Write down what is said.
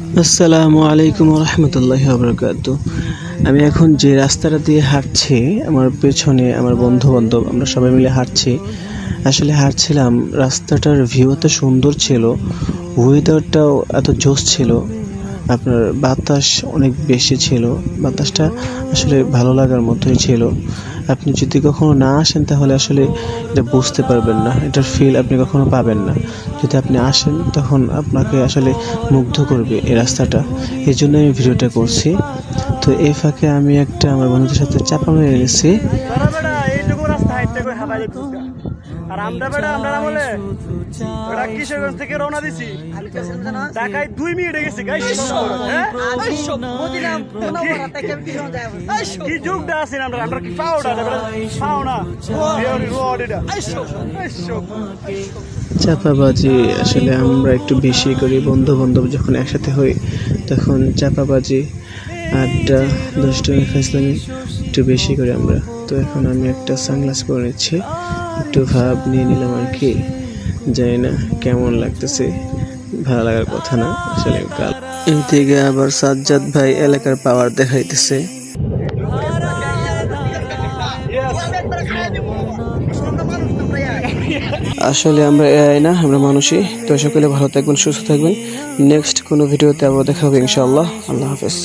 আসসালামু আলাইকুম রহমতুল্লাহ বরকাত আমি এখন যে রাস্তাটা দিয়ে হাঁটছি, আমার পেছনে আমার বন্ধু বান্ধব আমরা সবাই মিলে হাঁটছি। আসলে হাঁটছিলাম, রাস্তাটার ভিউ এত সুন্দর ছিল ওয়েদারটাও এত জোস ছিল, আপনার বাতাস অনেক বেশি ছিল, বাতাসটা আসলে ভালো লাগার মতোই ছিল। আপনি যদি কখনো না আসেন, তাহলে আসলে এটা বুঝতে পারবেন না। এটার ফিল আপনি কখনো পাবেন না। যদি আপনি আসেন, তখন আপনাকে আসলে মুগ্ধ করবে এই রাস্তাটা। এই জন্য আমি ভিডিওটা করছি। তো এই ফাঁকে আমি একটা আমার বন্ধুদের সাথে চাপা মেরে নিয়েছি করে হাবাই দেখছিস আর আমরা বেটা আমরা না বলে কিশোরগঞ্জ থেকে রওনা দিছি। ঢাকায় দুই মিনিটে গেছি হ্যাঁ? কি যুগটা আছি আমরা আমরা কি পাওটা বেটা? পাও না বিয়ারি রোড এটা আইসো আইসো চাপাবাজি আসলে আমরা একটু বেশি করি বন্ধু বান্ধব যখন একসাথে হই তখন চাপাবাজি আড্ডা দুষ্টমি ফেসলামি একটু বেশি করি আমরা। তো এখন আমি একটা সানগ্লাস পরে নিচ্ছি একটু ভাব নিয়ে নিলাম আর কি। জানি না কেমন লাগতেছে। ভালো লাগার কথা না, আসলে কাল এদিকে আবার সাজ্জাদ ভাই এলাকার পাওয়ার দেখাইতেছে। আসলে আমরা এআই না, আমরা মানুষই। তো সকলে ভালো থাকবেন, সুস্থ থাকবেন। নেক্সট কোনো ভিডিওতে আবার দেখা হবে ইনশাআল্লাহ। আল্লাহ হাফেজ।